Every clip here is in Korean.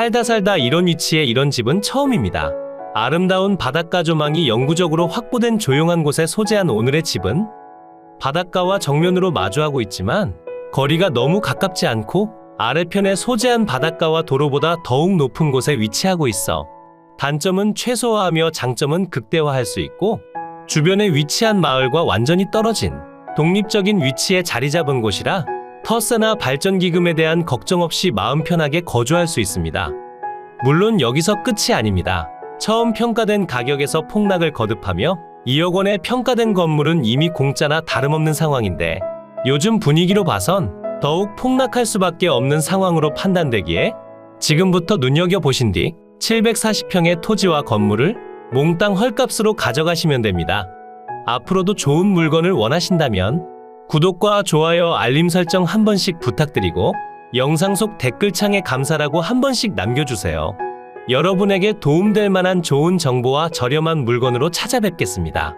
살다 살다 이런 위치에 이런 집은 처음입니다. 아름다운 바닷가 조망이 영구적으로 확보된 조용한 곳에 소재한 오늘의 집은 바닷가와 정면으로 마주하고 있지만 거리가 너무 가깝지 않고 아래편에 소재한 바닷가와 도로보다 더욱 높은 곳에 위치하고 있어 단점은 최소화하며 장점은 극대화할 수 있고 주변에 위치한 마을과 완전히 떨어진 독립적인 위치에 자리 잡은 곳이라 터세나 발전기금에 대한 걱정 없이 마음 편하게 거주할 수 있습니다. 물론 여기서 끝이 아닙니다. 처음 평가된 가격에서 폭락을 거듭하며 2억 원에 평가된 건물은 이미 공짜나 다름없는 상황인데 요즘 분위기로 봐선 더욱 폭락할 수밖에 없는 상황으로 판단되기에 지금부터 눈여겨보신 뒤 740평의 토지와 건물을 몽땅 헐값으로 가져가시면 됩니다. 앞으로도 좋은 물건을 원하신다면 구독과 좋아요, 알림 설정 한 번씩 부탁드리고 영상 속 댓글창에 감사라고 한 번씩 남겨주세요. 여러분에게 도움될 만한 좋은 정보와 저렴한 물건으로 찾아뵙겠습니다.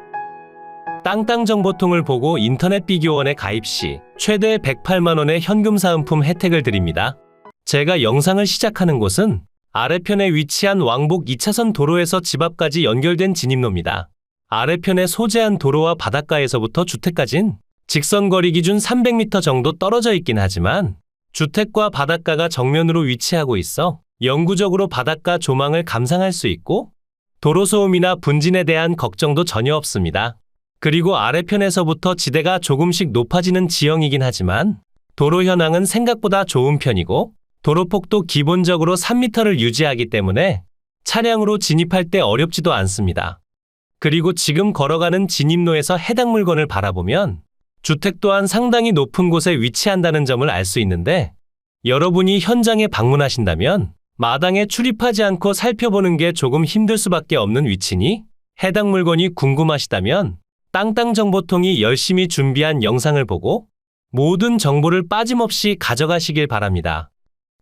땅땅 정보통을 보고 인터넷 비교원에 가입 시 최대 108만원의 현금 사은품 혜택을 드립니다. 제가 영상을 시작하는 곳은 아래편에 위치한 왕복 2차선 도로에서 집 앞까지 연결된 진입로입니다. 아래편에 소재한 도로와 바닷가에서부터 주택까진 직선 거리 기준 300m 정도 떨어져 있긴 하지만 주택과 바닷가가 정면으로 위치하고 있어 영구적으로 바닷가 조망을 감상할 수 있고 도로 소음이나 분진에 대한 걱정도 전혀 없습니다. 그리고 아래편에서부터 지대가 조금씩 높아지는 지형이긴 하지만 도로 현황은 생각보다 좋은 편이고 도로폭도 기본적으로 3m를 유지하기 때문에 차량으로 진입할 때 어렵지도 않습니다. 그리고 지금 걸어가는 진입로에서 해당 물건을 바라보면 주택 또한 상당히 높은 곳에 위치한다는 점을 알 수 있는데 여러분이 현장에 방문하신다면 마당에 출입하지 않고 살펴보는 게 조금 힘들 수밖에 없는 위치니 해당 물건이 궁금하시다면 땅땅 정보통이 열심히 준비한 영상을 보고 모든 정보를 빠짐없이 가져가시길 바랍니다.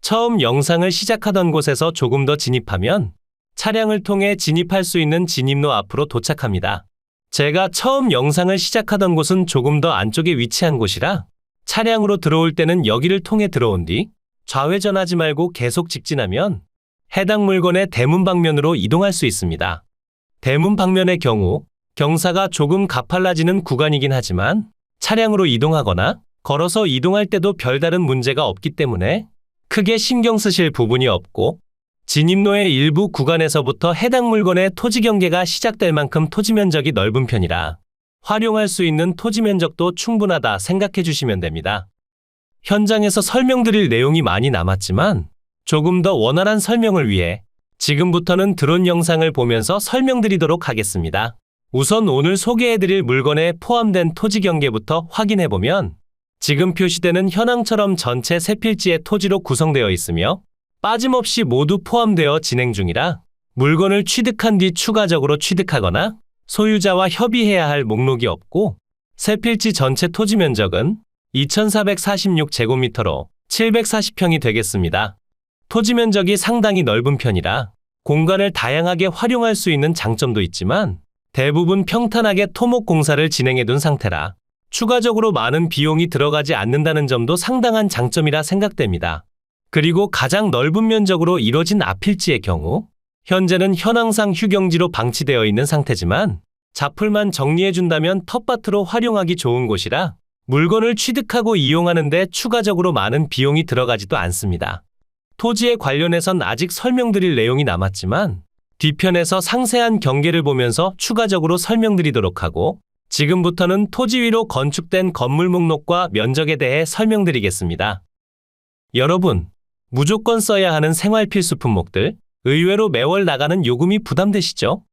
처음 영상을 시작하던 곳에서 조금 더 진입하면 차량을 통해 진입할 수 있는 진입로 앞으로 도착합니다. 제가 처음 영상을 시작하던 곳은 조금 더 안쪽에 위치한 곳이라 차량으로 들어올 때는 여기를 통해 들어온 뒤 좌회전하지 말고 계속 직진하면 해당 물건의 대문 방면으로 이동할 수 있습니다. 대문 방면의 경우 경사가 조금 가팔라지는 구간이긴 하지만 차량으로 이동하거나 걸어서 이동할 때도 별다른 문제가 없기 때문에 크게 신경 쓰실 부분이 없고 진입로의 일부 구간에서부터 해당 물건의 토지 경계가 시작될 만큼 토지 면적이 넓은 편이라 활용할 수 있는 토지 면적도 충분하다 생각해 주시면 됩니다. 현장에서 설명드릴 내용이 많이 남았지만 조금 더 원활한 설명을 위해 지금부터는 드론 영상을 보면서 설명드리도록 하겠습니다. 우선 오늘 소개해드릴 물건에 포함된 토지 경계부터 확인해보면 지금 표시되는 현황처럼 전체 세 필지의 토지로 구성되어 있으며 빠짐없이 모두 포함되어 진행 중이라 물건을 취득한 뒤 추가적으로 취득하거나 소유자와 협의해야 할 목록이 없고 세 필지 전체 토지 면적은 2446제곱미터로 740평이 되겠습니다. 토지 면적이 상당히 넓은 편이라 공간을 다양하게 활용할 수 있는 장점도 있지만 대부분 평탄하게 토목 공사를 진행해 둔 상태라 추가적으로 많은 비용이 들어가지 않는다는 점도 상당한 장점이라 생각됩니다. 그리고 가장 넓은 면적으로 이뤄진 앞필지의 경우 현재는 현황상 휴경지로 방치되어 있는 상태지만 자풀만 정리해 준다면 텃밭으로 활용하기 좋은 곳이라 물건을 취득하고 이용하는데 추가적으로 많은 비용이 들어가지도 않습니다. 토지에 관련해선 아직 설명드릴 내용이 남았지만 뒤편에서 상세한 경계를 보면서 추가적으로 설명드리도록 하고 지금부터는 토지 위로 건축된 건물 목록과 면적에 대해 설명드리겠습니다. 여러분, 무조건 써야 하는 생활 필수 품목들, 의외로 매월 나가는 요금이 부담되시죠?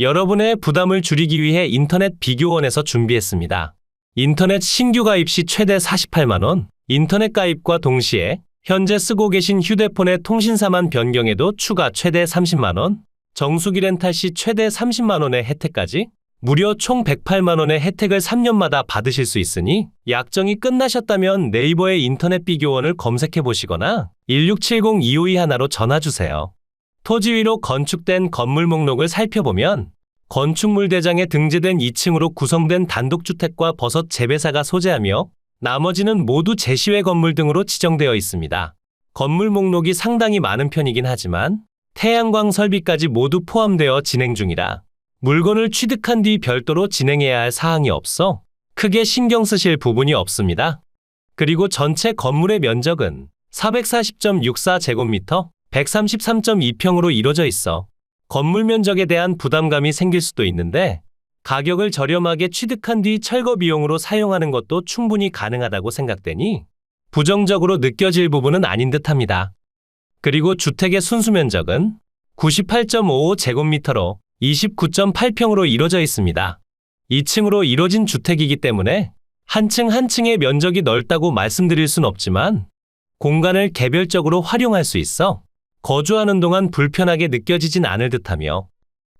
여러분의 부담을 줄이기 위해 인터넷 비교원에서 준비했습니다. 인터넷 신규 가입 시 최대 48만원, 인터넷 가입과 동시에 현재 쓰고 계신 휴대폰의 통신사만 변경해도 추가 최대 30만원, 정수기 렌탈 시 최대 30만원의 혜택까지 무려 총 108만원의 혜택을 3년마다 받으실 수 있으니 약정이 끝나셨다면 네이버의 인터넷 비교원을 검색해 보시거나 1670-252 전화 주세요. 토지 위로 건축된 건물 목록을 살펴보면 건축물 대장에 등재된 2층으로 구성된 단독주택과 버섯 재배사가 소재하며 나머지는 모두 제시외 건물 등으로 지정되어 있습니다. 건물 목록이 상당히 많은 편이긴 하지만 태양광 설비까지 모두 포함되어 진행 중이라 물건을 취득한 뒤 별도로 진행해야 할 사항이 없어 크게 신경 쓰실 부분이 없습니다. 그리고 전체 건물의 면적은 440.64제곱미터, 133.2평으로 이루어져 있어 건물 면적에 대한 부담감이 생길 수도 있는데 가격을 저렴하게 취득한 뒤 철거 비용으로 사용하는 것도 충분히 가능하다고 생각되니 부정적으로 느껴질 부분은 아닌 듯 합니다. 그리고 주택의 순수 면적은 98.55제곱미터로 29.8평으로 이루어져 있습니다. 2층으로 이루어진 주택이기 때문에 한층 한 층의 면적이 넓다고 말씀드릴 순 없지만 공간을 개별적으로 활용할 수 있어 거주하는 동안 불편하게 느껴지진 않을 듯하며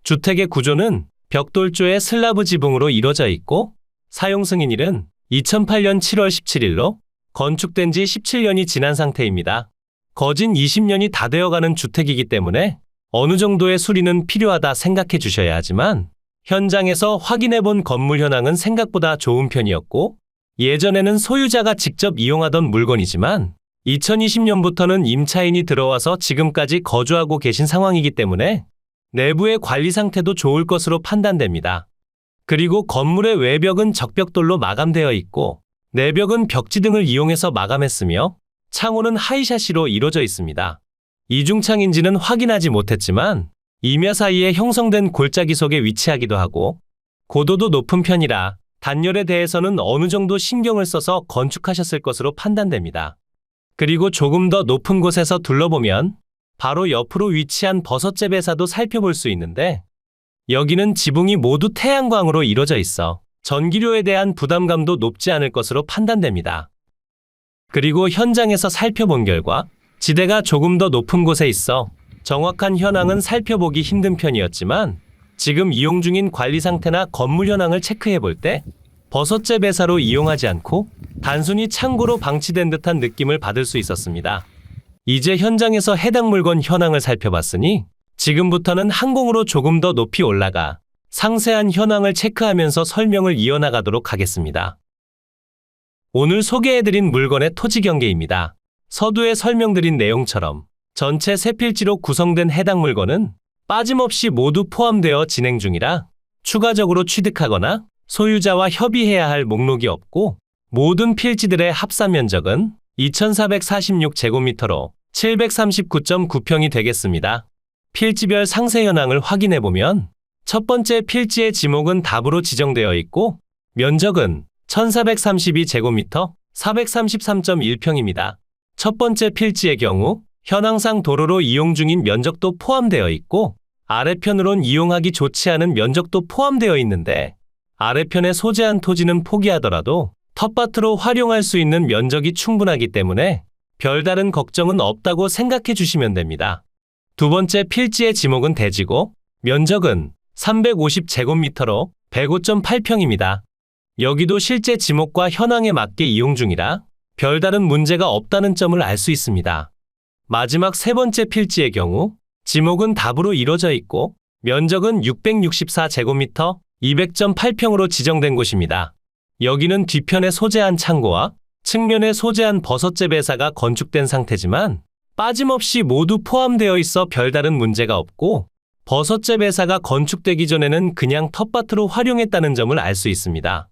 주택의 구조는 벽돌조의 슬라브 지붕으로 이루어져 있고 사용 승인일은 2008년 7월 17일로 건축된 지 17년이 지난 상태입니다. 거진 20년이 다 되어가는 주택이기 때문에 어느 정도의 수리는 필요하다 생각해 주셔야 하지만 현장에서 확인해 본 건물 현황은 생각보다 좋은 편이었고 예전에는 소유자가 직접 이용하던 물건이지만 2020년부터는 임차인이 들어와서 지금까지 거주하고 계신 상황이기 때문에 내부의 관리 상태도 좋을 것으로 판단됩니다. 그리고 건물의 외벽은 적벽돌로 마감되어 있고 내벽은 벽지 등을 이용해서 마감했으며 창호는 하이샤시로 이루어져 있습니다. 이중창인지는 확인하지 못했지만 임야 사이에 형성된 골짜기 속에 위치하기도 하고 고도도 높은 편이라 단열에 대해서는 어느 정도 신경을 써서 건축하셨을 것으로 판단됩니다. 그리고 조금 더 높은 곳에서 둘러보면 바로 옆으로 위치한 버섯재 배사도 살펴볼 수 있는데 여기는 지붕이 모두 태양광으로 이루어져 있어 전기료에 대한 부담감도 높지 않을 것으로 판단됩니다. 그리고 현장에서 살펴본 결과 지대가 조금 더 높은 곳에 있어 정확한 현황은 살펴보기 힘든 편이었지만 지금 이용 중인 관리 상태나 건물 현황을 체크해 볼 때 버섯재 배사로 이용하지 않고 단순히 창고로 방치된 듯한 느낌을 받을 수 있었습니다. 이제 현장에서 해당 물건 현황을 살펴봤으니 지금부터는 항공으로 조금 더 높이 올라가 상세한 현황을 체크하면서 설명을 이어나가도록 하겠습니다. 오늘 소개해드린 물건의 토지 경계입니다. 서두에 설명드린 내용처럼 전체 세 필지로 구성된 해당 물건은 빠짐없이 모두 포함되어 진행 중이라 추가적으로 취득하거나 소유자와 협의해야 할 목록이 없고 모든 필지들의 합산 면적은 2446제곱미터로 739.9평이 되겠습니다. 필지별 상세 현황을 확인해 보면 첫 번째 필지의 지목은 답으로 지정되어 있고 면적은 1432제곱미터 433.1평입니다. 첫 번째 필지의 경우 현황상 도로로 이용 중인 면적도 포함되어 있고 아래편으론 이용하기 좋지 않은 면적도 포함되어 있는데 아래편에 소재한 토지는 포기하더라도 텃밭으로 활용할 수 있는 면적이 충분하기 때문에 별다른 걱정은 없다고 생각해 주시면 됩니다. 두 번째 필지의 지목은 대지고 면적은 350제곱미터로 105.8평입니다. 여기도 실제 지목과 현황에 맞게 이용 중이라 별다른 문제가 없다는 점을 알 수 있습니다. 마지막 세 번째 필지의 경우 지목은 답으로 이루어져 있고 면적은 664제곱미터 200.8평으로 지정된 곳입니다. 여기는 뒤편에 소재한 창고와 측면에 소재한 버섯재 배사가 건축된 상태지만 빠짐없이 모두 포함되어 있어 별다른 문제가 없고 버섯재 배사가 건축되기 전에는 그냥 텃밭으로 활용했다는 점을 알 수 있습니다.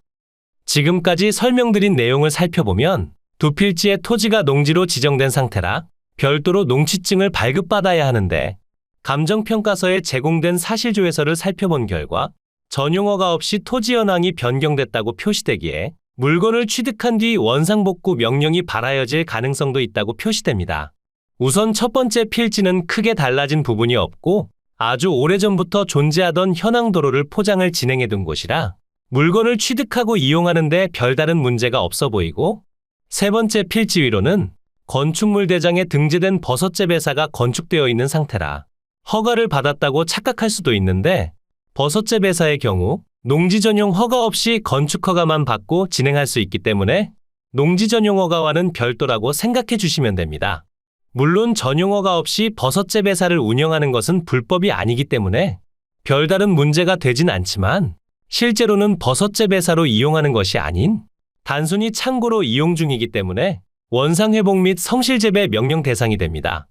지금까지 설명드린 내용을 살펴보면 두 필지의 토지가 농지로 지정된 상태라 별도로 농지증을 발급받아야 하는데 감정평가서에 제공된 사실조회서를 살펴본 결과 전용어가 없이 토지 현황이 변경됐다고 표시되기에 물건을 취득한 뒤 원상복구 명령이 발하여질 가능성도 있다고 표시됩니다. 우선 첫 번째 필지는 크게 달라진 부분이 없고 아주 오래전부터 존재하던 현황 도로를 포장을 진행해 둔 곳이라 물건을 취득하고 이용하는데 별다른 문제가 없어 보이고 세 번째 필지 위로는 건축물 대장에 등재된 버섯재 배사가 건축되어 있는 상태라 허가를 받았다고 착각할 수도 있는데 버섯재 배사의 경우 농지 전용 허가 없이 건축 허가만 받고 진행할 수 있기 때문에 농지 전용 허가와는 별도라고 생각해 주시면 됩니다. 물론 전용 허가 없이 버섯재 배사를 운영하는 것은 불법이 아니기 때문에 별다른 문제가 되진 않지만 실제로는 버섯재 배사로 이용하는 것이 아닌 단순히 창고로 이용 중이기 때문에 원상회복 및 성실재배 명령 대상이 됩니다.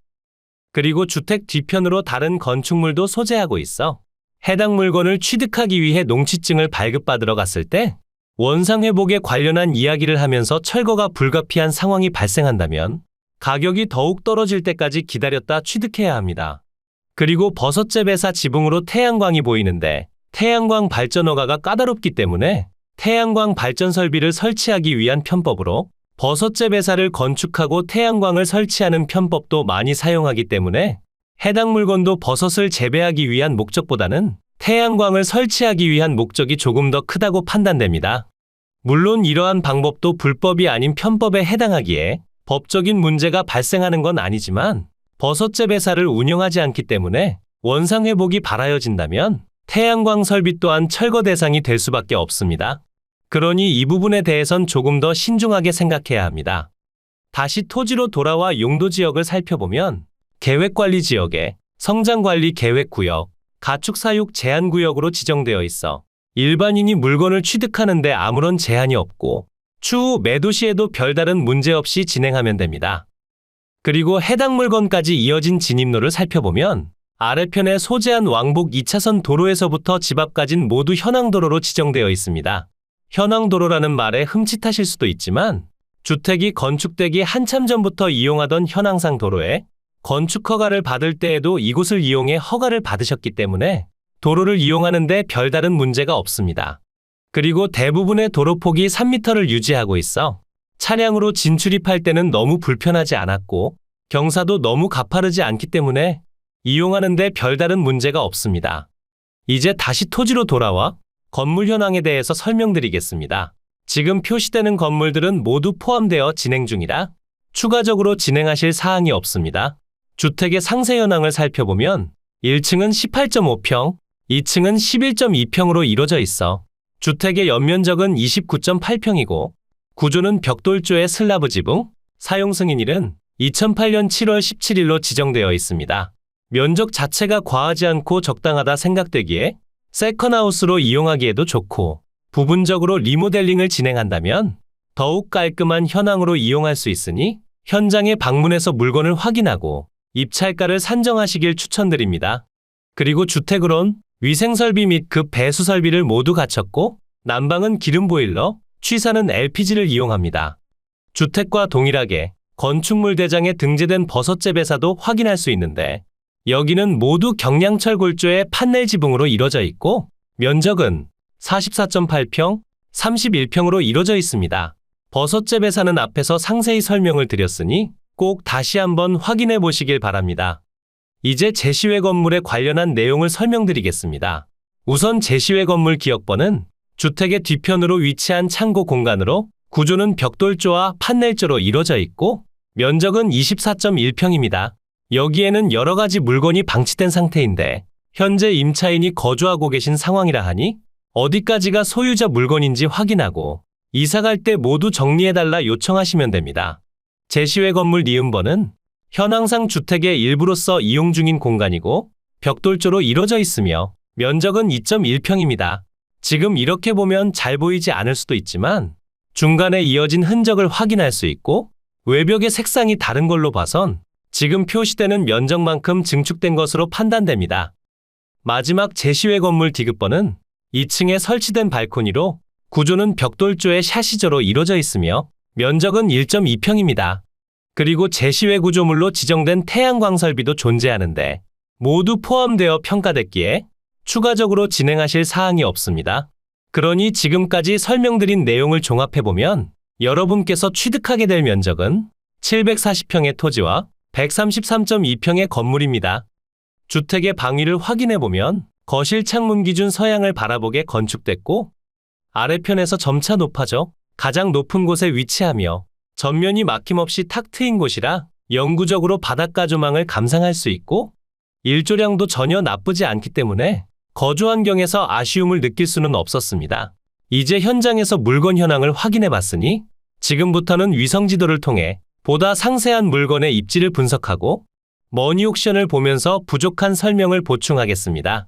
그리고 주택 뒤편으로 다른 건축물도 소재하고 있어 해당 물건을 취득하기 위해 농취증을 발급받으러 갔을 때 원상회복에 관련한 이야기를 하면서 철거가 불가피한 상황이 발생한다면 가격이 더욱 떨어질 때까지 기다렸다 취득해야 합니다. 그리고 버섯재 배사 지붕으로 태양광이 보이는데 태양광 발전 허가가 까다롭기 때문에 태양광 발전 설비를 설치하기 위한 편법으로 버섯재 배사를 건축하고 태양광을 설치하는 편법도 많이 사용하기 때문에 해당 물건도 버섯을 재배하기 위한 목적보다는 태양광을 설치하기 위한 목적이 조금 더 크다고 판단됩니다. 물론 이러한 방법도 불법이 아닌 편법에 해당하기에 법적인 문제가 발생하는 건 아니지만 버섯재 배사를 운영하지 않기 때문에 원상 회복이 바라여진다면 태양광 설비 또한 철거 대상이 될 수밖에 없습니다. 그러니 이 부분에 대해선 조금 더 신중하게 생각해야 합니다. 다시 토지로 돌아와 용도 지역을 살펴보면 계획관리 지역에 성장관리 계획구역, 가축사육 제한구역으로 지정되어 있어 일반인이 물건을 취득하는데 아무런 제한이 없고 추후 매도 시에도 별다른 문제 없이 진행하면 됩니다. 그리고 해당 물건까지 이어진 진입로를 살펴보면 아래편에 소재한 왕복 2차선 도로에서부터 집 앞까진 모두 현황도로로 지정되어 있습니다. 현황도로라는 말에 흠칫하실 수도 있지만 주택이 건축되기 한참 전부터 이용하던 현황상 도로에 건축 허가를 받을 때에도 이곳을 이용해 허가를 받으셨기 때문에 도로를 이용하는데 별다른 문제가 없습니다. 그리고 대부분의 도로폭이 3m를 유지하고 있어 차량으로 진출입할 때는 너무 불편하지 않았고 경사도 너무 가파르지 않기 때문에 이용하는데 별다른 문제가 없습니다. 이제 다시 토지로 돌아와 건물 현황에 대해서 설명드리겠습니다. 지금 표시되는 건물들은 모두 포함되어 진행 중이라 추가적으로 진행하실 사항이 없습니다. 주택의 상세 현황을 살펴보면 1층은 18.5평, 2층은 11.2평으로 이루어져 있어 주택의 연면적은 29.8평이고 구조는 벽돌조의 슬라브 지붕, 사용 승인일은 2008년 7월 17일로 지정되어 있습니다. 면적 자체가 과하지 않고 적당하다 생각되기에 세컨하우스로 이용하기에도 좋고 부분적으로 리모델링을 진행한다면 더욱 깔끔한 현황으로 이용할 수 있으니 현장에 방문해서 물건을 확인하고 입찰가를 산정하시길 추천드립니다. 그리고 주택으론 위생설비 및급 배수 설비를 모두 갖췄고 난방은 기름 보일러, 취사는 LPG를 이용합니다. 주택과 동일하게 건축물 대장에 등재된 버섯재 배사도 확인할 수 있는데 여기는 모두 경량철 골조의 판넬 지붕으로 이루어져 있고 면적은 44.8평, 31평으로 이루어져 있습니다. 버섯재 배사는 앞에서 상세히 설명을 드렸으니 꼭 다시 한번 확인해 보시길 바랍니다. 이제 제시외 건물에 관련한 내용을 설명드리겠습니다. 우선 제시외 건물 기역번은 주택의 뒤편으로 위치한 창고 공간으로 구조는 벽돌조와 판넬조로 이루어져 있고 면적은 24.1평입니다. 여기에는 여러 가지 물건이 방치된 상태인데 현재 임차인이 거주하고 계신 상황이라 하니 어디까지가 소유자 물건인지 확인하고 이사 갈 때 모두 정리해달라 요청하시면 됩니다. 제시외 건물 니은번은 현황상 주택의 일부로서 이용 중인 공간이고 벽돌조로 이루어져 있으며 면적은 2.1평입니다. 지금 이렇게 보면 잘 보이지 않을 수도 있지만 중간에 이어진 흔적을 확인할 수 있고 외벽의 색상이 다른 걸로 봐선 지금 표시되는 면적만큼 증축된 것으로 판단됩니다. 마지막 제시외 건물 디귿번은 2층에 설치된 발코니로 구조는 벽돌조의 샤시조로 이루어져 있으며 면적은 1.2평입니다. 그리고 제시외 구조물로 지정된 태양광 설비도 존재하는데 모두 포함되어 평가됐기에 추가적으로 진행하실 사항이 없습니다. 그러니 지금까지 설명드린 내용을 종합해보면 여러분께서 취득하게 될 면적은 740평의 토지와 133.2평의 건물입니다. 주택의 방위를 확인해 보면 거실 창문 기준 서양을 바라보게 건축됐고 아래편에서 점차 높아져 가장 높은 곳에 위치하며 전면이 막힘없이 탁 트인 곳이라 영구적으로 바닷가 조망을 감상할 수 있고 일조량도 전혀 나쁘지 않기 때문에 거주 환경에서 아쉬움을 느낄 수는 없었습니다. 이제 현장에서 물건 현황을 확인해 봤으니 지금부터는 위성 지도를 통해 보다 상세한 물건의 입지를 분석하고 머니 옥션을 보면서 부족한 설명을 보충하겠습니다.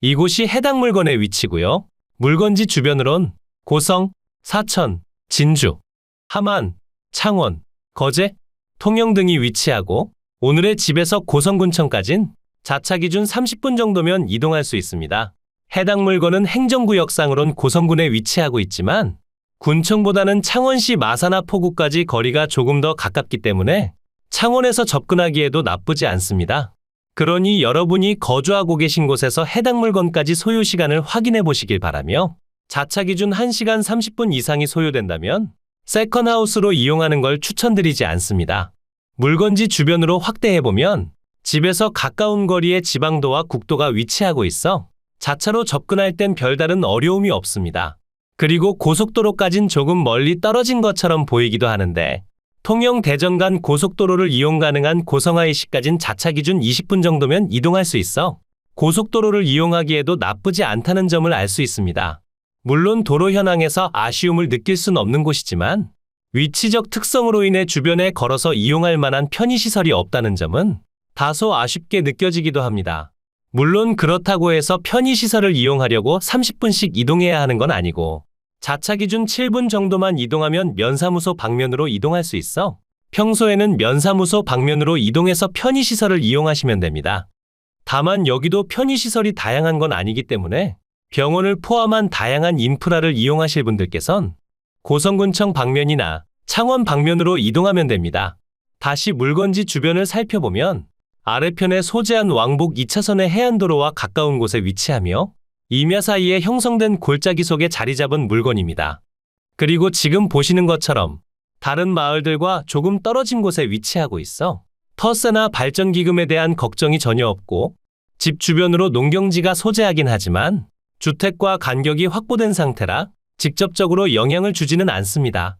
이곳이 해당 물건의 위치고요. 물건지 주변으론 고성, 사천, 진주, 함안, 창원, 거제, 통영 등이 위치하고 오늘의 집에서 고성군청까진 자차 기준 30분 정도면 이동할 수 있습니다. 해당 물건은 행정구역상으론 고성군에 위치하고 있지만 군청보다는 창원시 마산화 포구까지 거리가 조금 더 가깝기 때문에 창원에서 접근하기에도 나쁘지 않습니다. 그러니 여러분이 거주하고 계신 곳에서 해당 물건까지 소요 시간을 확인해 보시길 바라며 자차 기준 1시간 30분 이상이 소요된다면 세컨하우스로 이용하는 걸 추천드리지 않습니다. 물건지 주변으로 확대해 보면 집에서 가까운 거리에 지방도와 국도가 위치하고 있어 자차로 접근할 땐 별다른 어려움이 없습니다. 그리고 고속도로까진 조금 멀리 떨어진 것처럼 보이기도 하는데 통영 대전 간 고속도로를 이용 가능한 고성하이시까진 자차 기준 20분 정도면 이동할 수 있어 고속도로를 이용하기에도 나쁘지 않다는 점을 알 수 있습니다. 물론 도로 현황에서 아쉬움을 느낄 순 없는 곳이지만 위치적 특성으로 인해 주변에 걸어서 이용할 만한 편의시설이 없다는 점은 다소 아쉽게 느껴지기도 합니다. 물론 그렇다고 해서 편의시설을 이용하려고 30분씩 이동해야 하는 건 아니고 자차 기준 7분 정도만 이동하면 면사무소 방면으로 이동할 수 있어 평소에는 면사무소 방면으로 이동해서 편의시설을 이용하시면 됩니다. 다만 여기도 편의시설이 다양한 건 아니기 때문에 병원을 포함한 다양한 인프라를 이용하실 분들께선 고성군청 방면이나 창원 방면으로 이동하면 됩니다. 다시 물건지 주변을 살펴보면 아래편에 소재한 왕복 2차선의 해안도로와 가까운 곳에 위치하며 임야 사이에 형성된 골짜기 속에 자리 잡은 물건입니다. 그리고 지금 보시는 것처럼 다른 마을들과 조금 떨어진 곳에 위치하고 있어 터세나 발전기금에 대한 걱정이 전혀 없고 집 주변으로 농경지가 소재하긴 하지만 주택과 간격이 확보된 상태라 직접적으로 영향을 주지는 않습니다.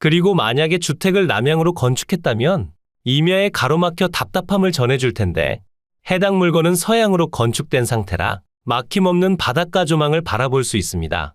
그리고 만약에 주택을 남향으로 건축했다면 임야에 가로막혀 답답함을 전해줄 텐데 해당 물건은 서양으로 건축된 상태라 막힘없는 바닷가 조망을 바라볼 수 있습니다.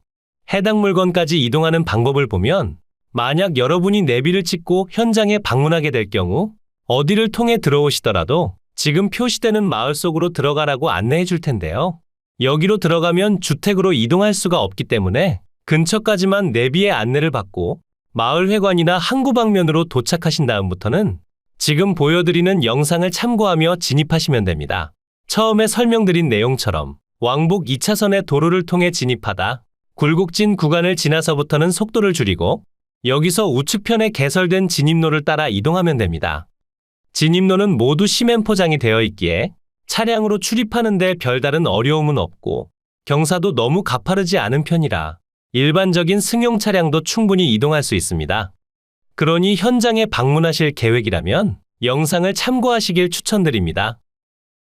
해당 물건까지 이동하는 방법을 보면 만약 여러분이 내비를 찍고 현장에 방문하게 될 경우 어디를 통해 들어오시더라도 지금 표시되는 마을 속으로 들어가라고 안내해 줄 텐데요. 여기로 들어가면 주택으로 이동할 수가 없기 때문에 근처까지만 내비의 안내를 받고 마을 회관이나 항구 방면으로 도착하신 다음부터는 지금 보여드리는 영상을 참고하며 진입하시면 됩니다. 처음에 설명드린 내용처럼 왕복 2차선의 도로를 통해 진입하다 굴곡진 구간을 지나서부터는 속도를 줄이고 여기서 우측편에 개설된 진입로를 따라 이동하면 됩니다. 진입로는 모두 시멘 포장이 되어 있기에 차량으로 출입하는데 별다른 어려움은 없고 경사도 너무 가파르지 않은 편이라 일반적인 승용 차량도 충분히 이동할 수 있습니다. 그러니 현장에 방문하실 계획이라면 영상을 참고하시길 추천드립니다.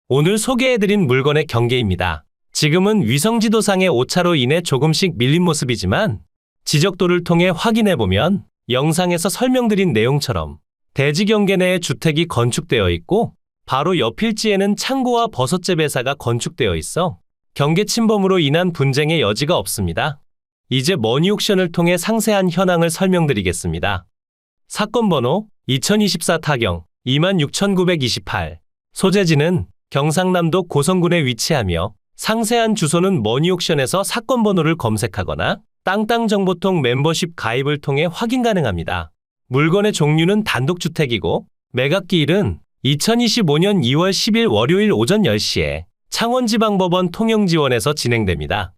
오늘 소개해드린 물건의 경계입니다. 지금은 위성 지도상의 오차로 인해 조금씩 밀린 모습이지만 지적도를 통해 확인해보면 영상에서 설명드린 내용처럼 대지 경계 내에 주택이 건축되어 있고 바로 옆일지에는 창고와 버섯재 배사가 건축되어 있어 경계 침범으로 인한 분쟁의 여지가 없습니다. 이제 머니옥션을 통해 상세한 현황을 설명드리겠습니다. 사건 번호 2024 타경 26928 소재지는 경상남도 고성군에 위치하며 상세한 주소는 머니옥션에서 사건 번호를 검색하거나 땅땅정보통 멤버십 가입을 통해 확인 가능합니다. 물건의 종류는 단독주택이고 매각기일은 2025년 2월 10일 월요일 오전 10시에 창원지방법원 통영지원에서 진행됩니다.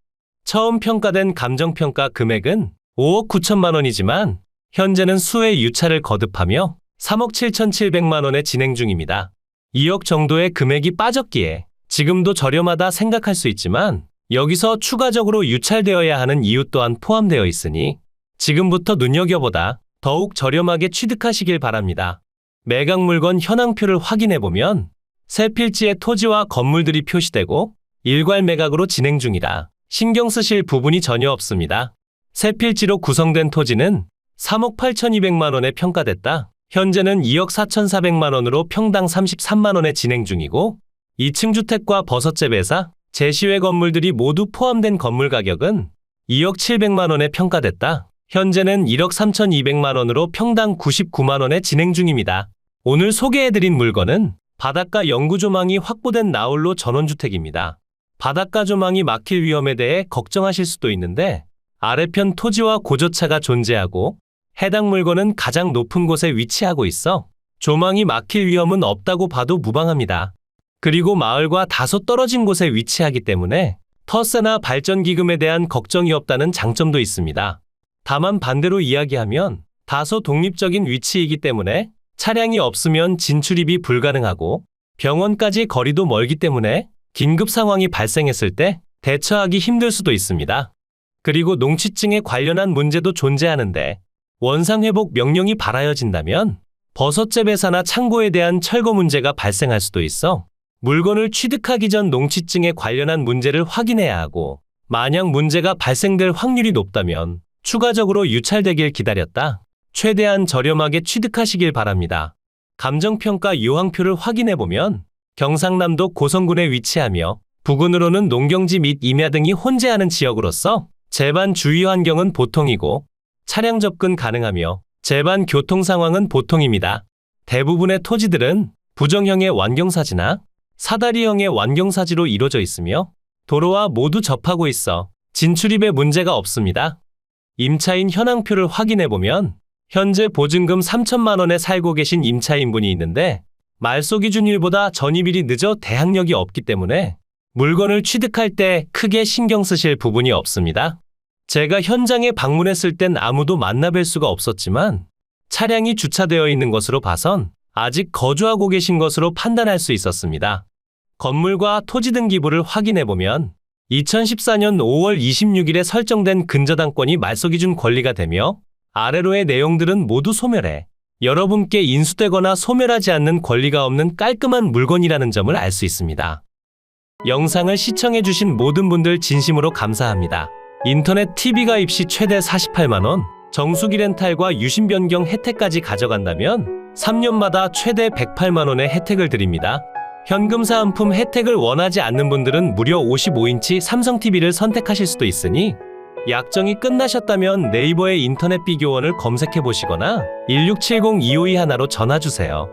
처음 평가된 감정평가 금액은 5억 9천만 원이지만 현재는 수의 유차를 거듭하며 3억 7천7백만 원에 진행 중입니다. 2억 정도의 금액이 빠졌기에 지금도 저렴하다 생각할 수 있지만 여기서 추가적으로 유찰되어야 하는 이유 또한 포함되어 있으니 지금부터 눈여겨보다 더욱 저렴하게 취득하시길 바랍니다. 매각 물건 현황표를 확인해 보면 새 필지의 토지와 건물들이 표시되고 일괄 매각으로 진행 중이라 신경 쓰실 부분이 전혀 없습니다. 새 필지로 구성된 토지는 3억 8,200만 원에 평가됐다. 현재는 2억 4,400만 원으로 평당 33만 원에 진행 중이고 2층 주택과 버섯재 배사, 제시외 건물들이 모두 포함된 건물 가격은 2억 700만 원에 평가됐다. 현재는 1억 3,200만 원으로 평당 99만 원에 진행 중입니다. 오늘 소개해드린 물건은 바닷가 영구 조망이 확보된 나홀로 전원주택입니다. 바닷가 조망이 막힐 위험에 대해 걱정하실 수도 있는데 아래편 토지와 고저차가 존재하고 해당 물건은 가장 높은 곳에 위치하고 있어 조망이 막힐 위험은 없다고 봐도 무방합니다. 그리고 마을과 다소 떨어진 곳에 위치하기 때문에 터세나 발전기금에 대한 걱정이 없다는 장점도 있습니다. 다만 반대로 이야기하면 다소 독립적인 위치이기 때문에 차량이 없으면 진출입이 불가능하고 병원까지 거리도 멀기 때문에 긴급 상황이 발생했을 때 대처하기 힘들 수도 있습니다. 그리고 농취증에 관련한 문제도 존재하는데 원상회복 명령이 발하여진다면 버섯재 배사나 창고에 대한 철거 문제가 발생할 수도 있어 물건을 취득하기 전 농취증에 관련한 문제를 확인해야 하고 만약 문제가 발생될 확률이 높다면 추가적으로 유찰되길 기다렸다. 최대한 저렴하게 취득하시길 바랍니다. 감정평가 요항표를 확인해 보면 경상남도 고성군에 위치하며 부근으로는 농경지 및 임야 등이 혼재하는 지역으로서 제반 주위 환경은 보통이고 차량 접근 가능하며 제반 교통 상황은 보통입니다. 대부분의 토지들은 부정형의 완경사지나 사다리형의 완경사지로 이루어져 있으며 도로와 모두 접하고 있어 진출입에 문제가 없습니다. 임차인 현황표를 확인해 보면 현재 보증금 3천만 원에 살고 계신 임차인분이 있는데 말소 기준일보다 전입일이 늦어 대항력이 없기 때문에 물건을 취득할 때 크게 신경 쓰실 부분이 없습니다. 제가 현장에 방문했을 땐 아무도 만나뵐 수가 없었지만 차량이 주차되어 있는 것으로 봐선 아직 거주하고 계신 것으로 판단할 수 있었습니다. 건물과 토지 등기부를 확인해 보면 2014년 5월 26일에 설정된 근저당권이 말소 기준 권리가 되며 아래로의 내용들은 모두 소멸해 여러분께 인수되거나 소멸하지 않는 권리가 없는 깔끔한 물건이라는 점을 알 수 있습니다. 영상을 시청해주신 모든 분들 진심으로 감사합니다. 인터넷 TV 가입 시 최대 48만원, 정수기 렌탈과 유심 변경 혜택까지 가져간다면 3년마다 최대 108만원의 혜택을 드립니다. 현금 사은품 혜택을 원하지 않는 분들은 무려 55인치 삼성 TV를 선택하실 수도 있으니 약정이 끝나셨다면 네이버에 인터넷 비교원을 검색해 보시거나 1670-252 하나로 전화 주세요.